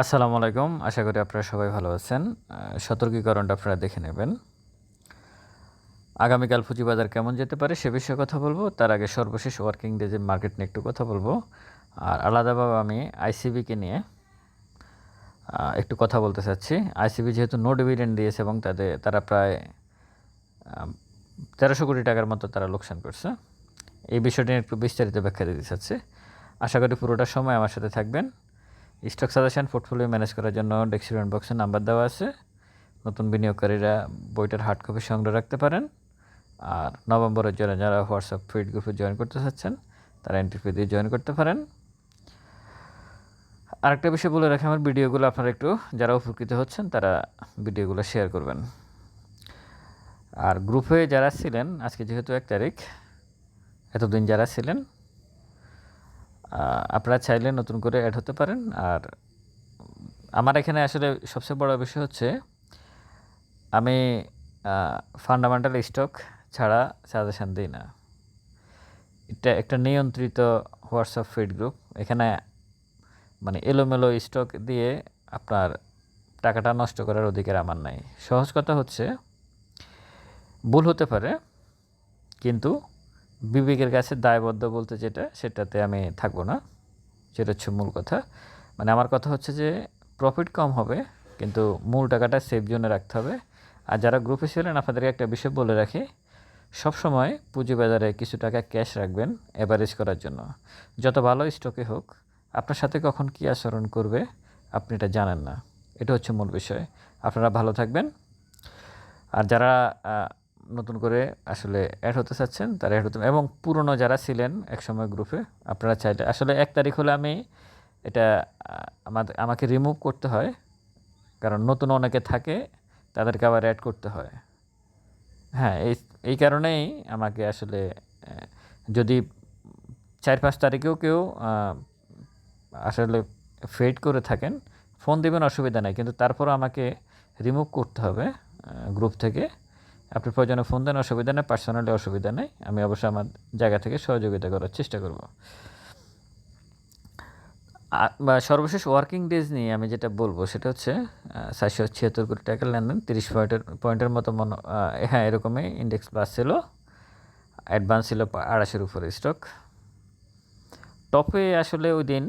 আসসালামু আলাইকুম। আশা করি আপনারা সবাই ভালো আছেন। সতর্কীকরণটা আপনারা দেখে নেবেন। আগামীকাল পুঁজিবাজার কেমন যেতে পারে সে বিষয়ে কথা বলব। তার আগে সর্বশেষ ওয়ার্কিং ডেজের মার্কেট নিয়ে একটু কথা বলব। আর আলাদাভাবে আমি আইসিবিকে নিয়ে একটু কথা বলতে চাচ্ছি। আইসিবি যেহেতু নো ডিভিডেন্ড দিয়েছে এবং তাদের তারা প্রায় তেরোশো কোটি টাকার মতো তারা লোকসান করছে। এই বিষয়টি একটু বিস্তারিত ব্যাখ্যা দিতে চাচ্ছি। আশা করি পুরোটা সময় আমার সাথে থাকবেন। স্টক সাজেশন পোর্টফোলিও ম্যানেজ করার জন্য ডেস্ক্রিপশন বক্সে নাম্বার দেওয়া আছে। নতুন বিনিয়োগকারীরা বইটার হার্ড কপি সংগ্রহ রাখতে পারেন। আর নভেম্বরের জন্য যারা হোয়াটসঅ্যাপ ফিড গ্রুপে জয়েন করতে চাচ্ছেন, তারা এন্ট্রি ফি দিয়ে জয়েন করতে পারেন। আরেকটা বিষয় বলে রাখি, আমার ভিডিওগুলো আপনারা একটু যারা উপকৃত হচ্ছেন, তারা ভিডিওগুলো শেয়ার করবেন। আর গ্রুপে যারা ছিলেন, আজকে যেহেতু এক তারিখ, এতদিন যারা ছিলেন আপনারা চাইলে নতুন করে অ্যাড হতে পারেন। আর আমার এখানে আসলে সবচেয়ে বড় বিষয় হচ্ছে, আমি ফান্ডামেন্টাল স্টক ছাড়া সাজেশান দিই না। এটা একটা নিয়ন্ত্রিত হোয়াটসঅ্যাপ ফিড গ্রুপ এখানে মানে এলোমেলো স্টক দিয়ে আপনার টাকাটা নষ্ট করার অধিকার আমার নাই। সহজ কথা হচ্ছে, ভুল হতে পারে, কিন্তু বিবেকের কাছে দায়বদ্ধ বলতে যেটা, সেটাতে আমি থাকব না। সেটা হচ্ছে মূল কথা। মানে আমার কথা হচ্ছে যে প্রফিট কম হবে, কিন্তু মূল টাকাটা সেফ জোনে রাখতে হবে। আর যারা গ্রুপে ছিলেন, আপনাদেরকে একটা বিষয় বলে রাখি সবসময় পুঁজিবাজারে কিছু টাকা ক্যাশ রাখবেন অ্যাভারেজ করার জন্য। যত ভালো স্টকে হোক, আপনার সাথে কখন কী আচরণ করবে, আপনি এটা জানেন না। এটা হচ্ছে মূল বিষয়। আপনারা ভালো থাকবেন। আর যারা নতুন করে আসলে অ্যাড হতে চাচ্ছেন, তারা অ্যাড হতে এবং পুরনো যারা ছিলেন একসময় গ্রুপে আপনারা চাইলে আসলে এক তারিখ হলে আমি এটা আমাদের আমাকে রিমুভ করতে হয়, কারণ নতুন অনেকে থাকে, তাদেরকে আবার অ্যাড করতে হয়। হ্যাঁ এই এই কারণেই আমাকে আসলে যদি চার পাঁচ তারিখেও কেউ আসলে ফেড করে থাকেন ফোন দেবেন, অসুবিধা নেই। কিন্তু তারপরও আমাকে রিমুভ করতে হবে গ্রুপ থেকে। আপনি প্রয়োজনে ফোন দেন, অসুবিধা নেই পার্সোনালি অসুবিধা নেই। আমি অবশ্যই আমার জায়গা থেকে সহযোগিতা করার চেষ্টা করব। বা সর্বশেষ ওয়ার্কিং ডেজ নিয়ে আমি যেটা বলব, সেটা হচ্ছে চারশো ছিয়াত্তর কোটি টাকার লেনদেন, তিরিশ পয়েন্টের পয়েন্টের মতো মন হ্যাঁ এরকমই ইন্ডেক্স প্লাস ছিল। অ্যাডভান্স ছিল আড়াইশোর উপরে স্টক টপে আসলে ওই দিন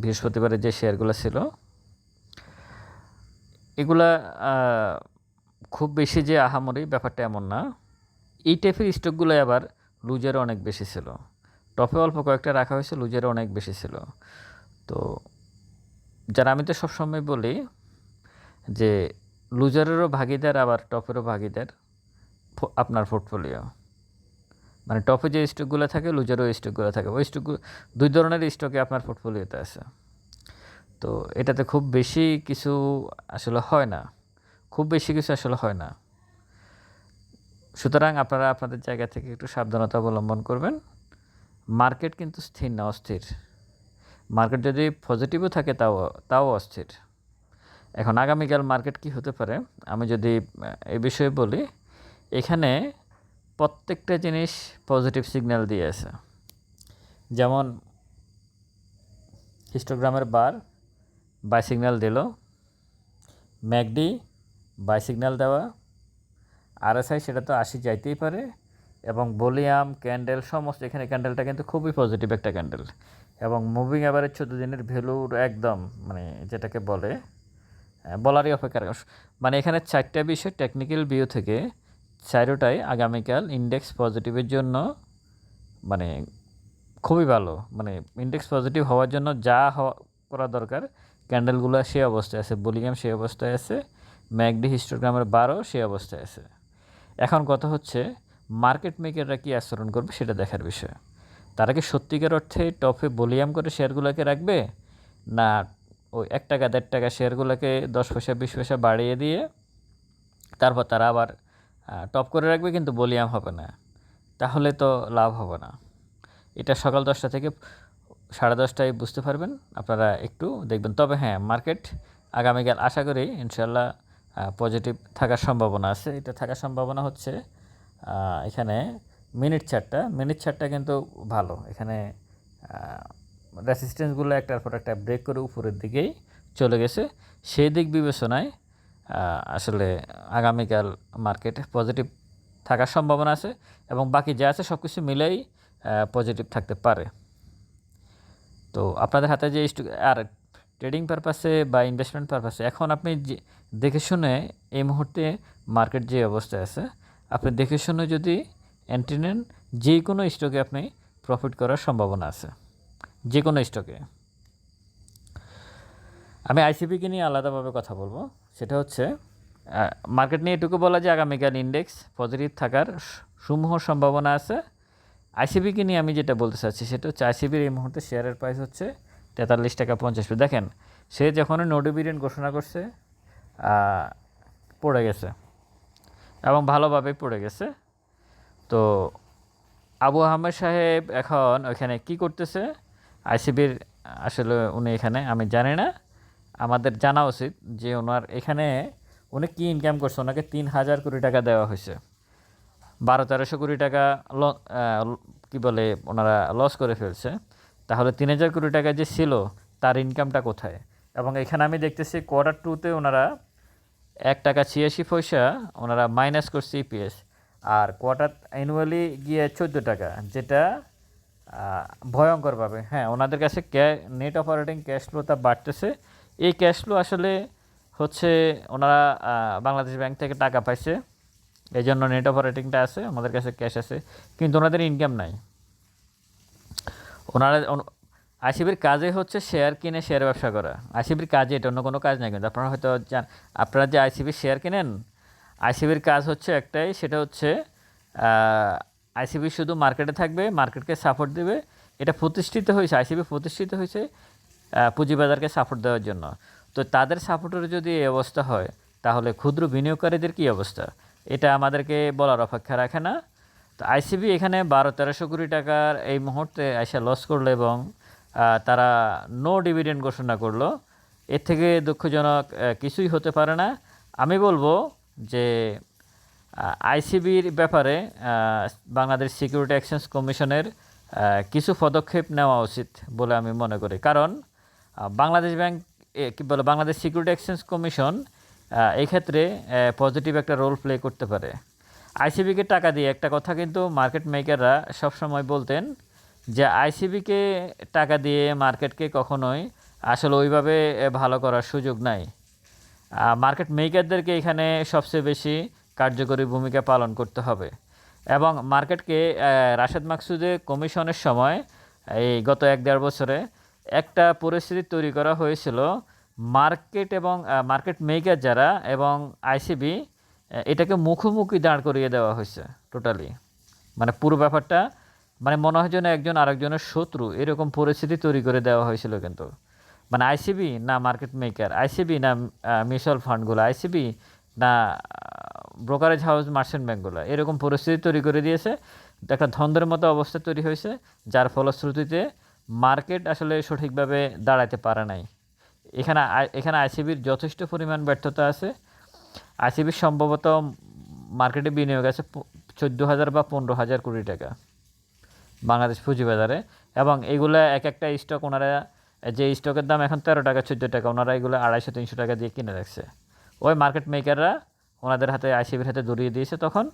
বৃহস্পতিবারের যে শেয়ারগুলো ছিল, এগুলা খুব বেশি যে আহামরি ব্যাপারটা এমন না। এই টাইপের স্টকগুলো আবার লুজেরও অনেক বেশি ছিল। টপে অল্প কয়েকটা রাখা হয়েছে, লুজেরও অনেক বেশি ছিল। তো যারা আমি তো সবসময় বলি যে লুজারেরও ভাগিদার, আবার টপেরও ভাগিদার আপনার পোর্টফোলিও মানে টপে যে স্টকগুলো থাকে, লুজারও স্টকগুলো থাকে। ওই স্টকগুলো দুই ধরনের স্টকে আপনার পোর্টফোলিওতে আছে। তো এটাতে খুব বেশি কিছু আসলে হয় না। খুব বেশি কিছু আসলে হয় না। সুতরাং আপনারা আপনাদের জায়গা থেকে একটু সাবধানতা অবলম্বন করবেন। মার্কেট কিন্তু স্থির না, অস্থির। মার্কেট যদি পজিটিভও থাকে, তাও তাও অস্থির। এখন আগামীকাল মার্কেট কি হতে পারে? আমি যদি এই বিষয়ে বলি, এখানে প্রত্যেকটা জিনিস পজিটিভ সিগন্যাল দিয়ে আছে। যেমন হিস্টোগ্রামের বার বাই সিগন্যাল দিল, ম্যাকডি বাই সিগন্যাল দেওয়া। আরএসআই সেটা তো আশি যাইতেই পারে এবং ভলিউম ক্যান্ডেল সমস্ত এখানে ক্যান্ডেলটা কিন্তু খুবই পজিটিভ একটা ক্যান্ডেল। এবং মুভিং অ্যাভারেজ চোদ্দ দিনের ভ্যালুর একদম মানে যেটাকে বলে আহ, বলারই অপেক্ষা মানে এখানে চারটা বিষয় টেকনিক্যাল ভিউ থেকে চারোটাই আগামীকাল ইন্ডেক্স পজিটিভের জন্য মানে খুবই ভালো। মানে ইন্ডেক্স পজিটিভ হওয়ার জন্য যা করা দরকার ক্যান্ডেলগুলো সেই অবস্থায় আছে বলিগাম সেই অবস্থায় আছে। ম্যাকডি হিস্টোগ্রামের বারও সেই অবস্থায় আছে। এখন কথা হচ্ছে, মার্কেট মেকাররা কী আচরণ করবে সেটা দেখার বিষয়। তারা কি সত্যিকার অর্থে টপে বলিয়াম করে শেয়ারগুলোকে রাখবে? না, ওই এক টাকা, দেড় টাকা শেয়ারগুলোকে দশ পয়সা, বিশ পয়সা বাড়িয়ে দিয়ে তারপর তারা আবার টপ করে রাখবে কিন্তু বলিয়াম হবে না। তাহলে তো লাভ হবে না। এটা সকাল দশটা থেকে সাড়ে দশটায় বুঝতে পারবেন। আপনারা একটু দেখবেন। তবে হ্যাঁ মার্কেট আগামীকাল আশা করি ইনশাল্লাহ পজিটিভ থাকার সম্ভাবনা আছে। এটা থাকার সম্ভাবনা হচ্ছে এখানে মিনিট চারটা মিনিট চারটা কিন্তু ভালো। এখানে রেসিস্টেন্সগুলো একটার পর একটা ব্রেক করে উপরের দিকেই চলে গেছে। সেই দিক বিবেচনায় আসলে আগামীকাল মার্কেট পজিটিভ থাকার সম্ভাবনা আছে এবং বাকি যা আছে সব কিছু মিলেই পজিটিভ থাকতে পারে। তো আপনাদের হাতে যে আর ট্রেডিং পারপাসে বা ইনভেস্টমেন্ট পারপাসে, এখন আপনি দেখে শুনে এই মুহূর্তে মার্কেট যে অবস্থায় আছে, আপনি দেখে শুনে যদি এন্ট্রি নেন যে কোনো স্টকে আপনি প্রফিট করার সম্ভাবনা আছে। যে কোনো স্টকে আমি আইসিপিকে নিয়ে আলাদাভাবে কথা বলব। সেটা হচ্ছে মার্কেট নিয়ে এটুকু বলা যে আগামীকাল ইন্ডেক্স পজিটিভ থাকার সমূহ সম্ভাবনা আছে। আইসিবিকে নিয়ে আমি যেটা বলতে চাচ্ছি, সেটা হচ্ছে আইসিবির এই মুহূর্তে শেয়ারের প্রাইস হচ্ছে তেতাল্লিশ টাকা পঞ্চাশ পয়সা দেখেন, সে যখন নো ডিভিডেন্ড ঘোষণা করছে পড়ে গেছে এবং ভালোভাবেই পড়ে গেছে। তো আবু আহমেদ সাহেব এখন ওইখানে কি করতেছে? আইসিবির আসলে উনি এখানে, আমি জানি না। আমাদের জানা উচিত যে ওনার এখানে উনি কী ইনকাম করছে? ওনাকে তিন হাজার কোটি টাকা দেওয়া হয়েছে। বারো তেরোশো কোটি টাকা কী বলে, ওনারা লস করে ফেলছে। তাহলে তিন হাজার কোটি টাকা যে ছিল, তার ইনকামটা কোথায়? এবং এখানে আমি দেখতেছি কোয়ার্টার টুতে ওনারা এক টাকা ছিয়াশি পয়সা ওনারা মাইনাস করছে ইপিএস আর কোয়ার্টার অ্যানুয়ালি গিয়ে চোদ্দ টাকা, যেটা ভয়ঙ্করভাবে। হ্যাঁ ওনাদের কাছে নেট অপারেটিং ক্যাশ ফ্লোটা বাড়তেছে। এই ক্যাশ ফ্লো আসলে হচ্ছে ওনারা বাংলাদেশ ব্যাংক থেকে টাকা পাইছে। এই জন্য নেট অপারেটিংটা আছে আমাদের কাছে ক্যাশ আছে, কিন্তু ওনাদের ইনকাম নাই। ওনারা আইসিবির কাজে হচ্ছে শেয়ার কিনে শেয়ার ব্যবসা করা। আইসিবির কাজে এটা, অন্য কোনো কাজ নাই কিন্তু আপনারা হয়তো জান আপনারা যে আইসিবির শেয়ার কিনেন, আইসিবির কাজ হচ্ছে একটাই, সেটা হচ্ছে আইসিবি শুধু মার্কেটে থাকবে মার্কেটকে সাপোর্ট দেবে। এটা প্রতিষ্ঠিত হয়েছে, আইসিবি প্রতিষ্ঠিত হয়েছে পুঁজিবাজারকে সাপোর্ট দেওয়ার জন্য। তো তাদের সাপোর্টের যদি এই অবস্থা হয়, তাহলে ক্ষুদ্র বিনিয়োগকারীদের কী অবস্থা? এটা আমাদেরকে বলার অপেক্ষা রাখে না। তো আইসিবি এখানে বারো তেরোশো কোটি টাকার এই মুহূর্তে আইসা লস করল এবং তারা নো ডিভিডেন্ড ঘোষণা করল। এর থেকে দুঃখজনক কিছুই হতে পারে না। আমি বলব যে আইসিবির ব্যাপারে বাংলাদেশ সিকিউরিটি এক্সচেঞ্জ কমিশনের কিছু পদক্ষেপ নেওয়া উচিত বলে আমি মনে করি। কারণ বাংলাদেশ ব্যাংক কি বলে বাংলাদেশ সিকিউরিটি এক্সচেঞ্জ কমিশন আহ, এই ক্ষেত্রে পজিটিভ একটা রোল প্লে করতে পারে। আইসিবিকে টাকা দিয়ে একটা কথা কিন্তু মার্কেট মেকাররা সবসময় বলতেন যে আইসিবিকে টাকা দিয়ে মার্কেটকে কখনোই আসলে ওইভাবে ভালো করার সুযোগ নাই। মার্কেট মেকারদেরকে এখানে সবচেয়ে বেশি কার্যকরী ভূমিকা পালন করতে হবে এবং মার্কেটকে রাশেদ মাকসুদের কমিশনের সময়, এই গত এক দেড় বছরে একটা পরিস্থিতি তৈরি করা হয়েছিল। মার্কেট এবং মার্কেট মেকার যারা এবং আইসিবি এটাকে মুখোমুখি দাঁড় করিয়ে দেওয়া হয়েছে টোটালি মানে পুরো ব্যাপারটা মানে মনে হয় যেন একজন আরেকজনের শত্রু, এরকম পরিস্থিতি তৈরি করে দেওয়া হয়েছিল কিন্তু। মানে আইসিবি না মার্কেট মেকার, আইসিবি না মিউচুয়াল ফান্ডগুলো, আইসিবি না ব্রোকারেজ হাউস মার্চেন্ট ব্যাঙ্কগুলো, এরকম পরিস্থিতি তৈরি করে দিয়েছে। একটা ধন্দের মতো অবস্থা তৈরি হয়েছে, যার ফলশ্রুতিতে মার্কেট আসলে সঠিকভাবে দাঁড়াতে পারে নাই। এখানে এখানে আইসিবির যথেষ্ট পরিমাণ ব্যর্থতা আছে আইসিবির সম্ভবত মার্কেটে বিনিয়োগ আছে চোদ্দ হাজার বা পনেরো হাজার কোটি টাকা বাংলাদেশ পুঁজিবাজারে। এবং এগুলো এক একটা স্টক ওনারা, যে স্টকের দাম এখন তেরো টাকা, চোদ্দ টাকা, ওনারা এগুলো আড়াইশো, তিনশো টাকা দিয়ে কিনে রাখছে। ওই মার্কেট মেকাররা ওনাদের হাতে, আইসিবির হাতে ধরিয়ে দিয়েছে তখন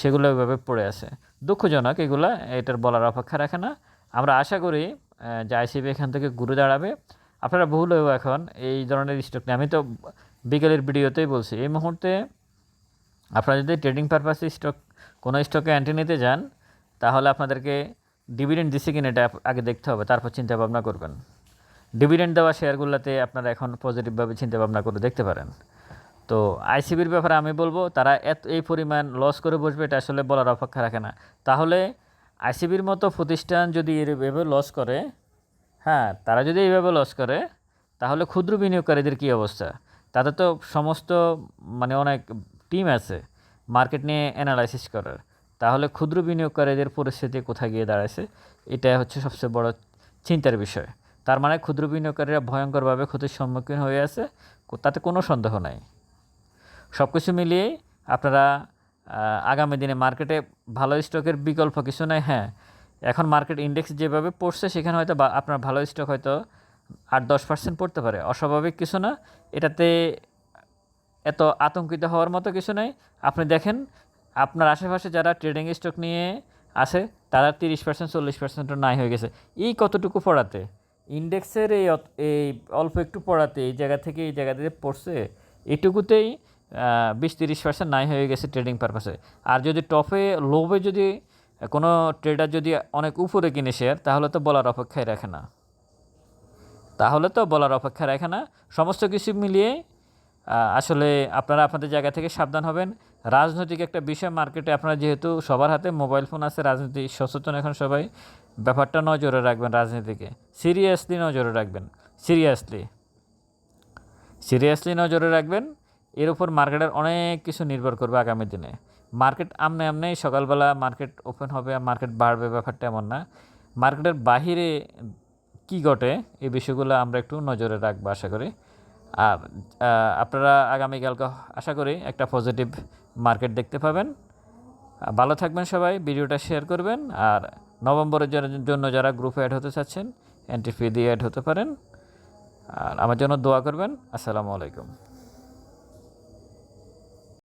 সেগুলো ওইভাবে পড়ে আছে। দুঃখজনক এগুলো, এটার বলার অপেক্ষা রাখে না। আমরা আশা করি যে আইসিবি এখান থেকে ঘুরে দাঁড়াবে। আপনারা ভুল হয়েও এখন এই ধরনের স্টক নিয়ে, আমি তো বিকেলের ভিডিওতেই বলছি, এই মুহূর্তে আপনারা যদি ট্রেডিং পারপাসে স্টক কোনো স্টকে অ্যান্টি নিতে যান, তাহলে আপনাদেরকে ডিভিডেন্ড দিছে কিনা এটা আগে দেখতে হবে, তারপর চিন্তা ভাবনা করবেন। ডিভিডেন্ড দেওয়া শেয়ারগুলোতে আপনারা এখন পজিটিভভাবে চিন্তা ভাবনা করে দেখতে পারেন। তো আইসিবির ব্যাপারে আমি বলব, তারা এত, এই পরিমাণ লস করে বসবে, এটা আসলে বলার অপেক্ষা রাখে না। তাহলে আইসিবির মতো প্রতিষ্ঠান যদি এভাবে লস করে হ্যাঁ তারা যদি এইভাবে লস করে, তাহলে ক্ষুদ্র বিনিয়োগকারীদের কী অবস্থা? তাদের তো সমস্ত মানে অনেক টিম আছে মার্কেট নিয়ে অ্যানালাইসিস করার। তাহলে ক্ষুদ্র বিনিয়োগকারীদের পরিস্থিতি কোথায় গিয়ে দাঁড়াচ্ছে এটা হচ্ছে সবচেয়ে বড় চিন্তার বিষয়। তার মানে ক্ষুদ্র বিনিয়োগকারীরা ভয়ঙ্করভাবে ক্ষতির সম্মুখীন হয়ে আছে তাতে কোনো সন্দেহ নাই। সব কিছু মিলিয়ে আপনারা আগামী দিনে মার্কেটে ভালো স্টকের বিকল্প কিছু নেই হ্যাঁ। এখন মার্কেট ইন্ডেক্স যেভাবে পড়ছে, সেখানে হয়তো আপনার ভালো স্টক হয়তো আট দশ পার্সেন্ট পড়তে পারে। অস্বাভাবিক কিছু না। এটাতে এত আতঙ্কিত হওয়ার মতো কিছু নেই। আপনি দেখেন, আপনার আশেপাশে যারা ট্রেডিং স্টক নিয়ে আছে, তারা তিরিশ পার্সেন্ট চল্লিশ পার্সেন্টও নাই হয়ে গেছে। এই কতটুকু পড়াতে? ইন্ডেক্সের এই এই অল্প একটু পড়াতে, এই জায়গা থেকে এই জায়গা থেকে পড়ছে, এটুকুতেই বিশ তিরিশ পার্সেন্ট নাই হয়ে গেছে ট্রেডিং পারপাসে আর যদি টপে লোভে যদি কোনো ট্রেডার যদি অনেক উপরে কিনে শেয়ার তাহলে তো বলার অপেক্ষায় রাখে না। তাহলে তো বলার অপেক্ষা রাখে না। সমস্ত কিছু মিলিয়ে আসলে আপনারা আপনাদের জায়গা থেকে সাবধান হবেন। রাজনৈতিক একটা বিষয়, মার্কেটে আপনারা যেহেতু সবার হাতে মোবাইল ফোন আছে, রাজনীতি সচেতন এখন সবাই। ব্যাপারটা নজরে রাখবেন রাজনীতিকে। সিরিয়াসলি নজরে রাখবেন। সিরিয়াসলি। সিরিয়াসলি নজরে রাখবেন। এর উপর মার্কেটের অনেক কিছু নির্ভর করবে আগামী দিনে। মার্কেট আমনে আমনেই সকালবেলা মার্কেট ওপেন হবে মার্কেট বাড়বে ব্যাপারটা এমন না। মার্কেটের বাহিরে কি ঘটে? এই বিষয়গুলো আমরা একটু নজরে রাখব, আশা করি। আর আপনারা আগামীকালকে আশা করি একটা পজিটিভ মার্কেট দেখতে পাবেন। ভালো থাকবেন সবাই, ভিডিওটা শেয়ার করবেন। আর নভেম্বরের জন্য যারা গ্রুপে অ্যাড হতে চাচ্ছেন এন্ট্রি ফি দিয়ে অ্যাড হতে পারেন। আর আমার জন্য দোয়া করবেন। আসসালামু আলাইকুম।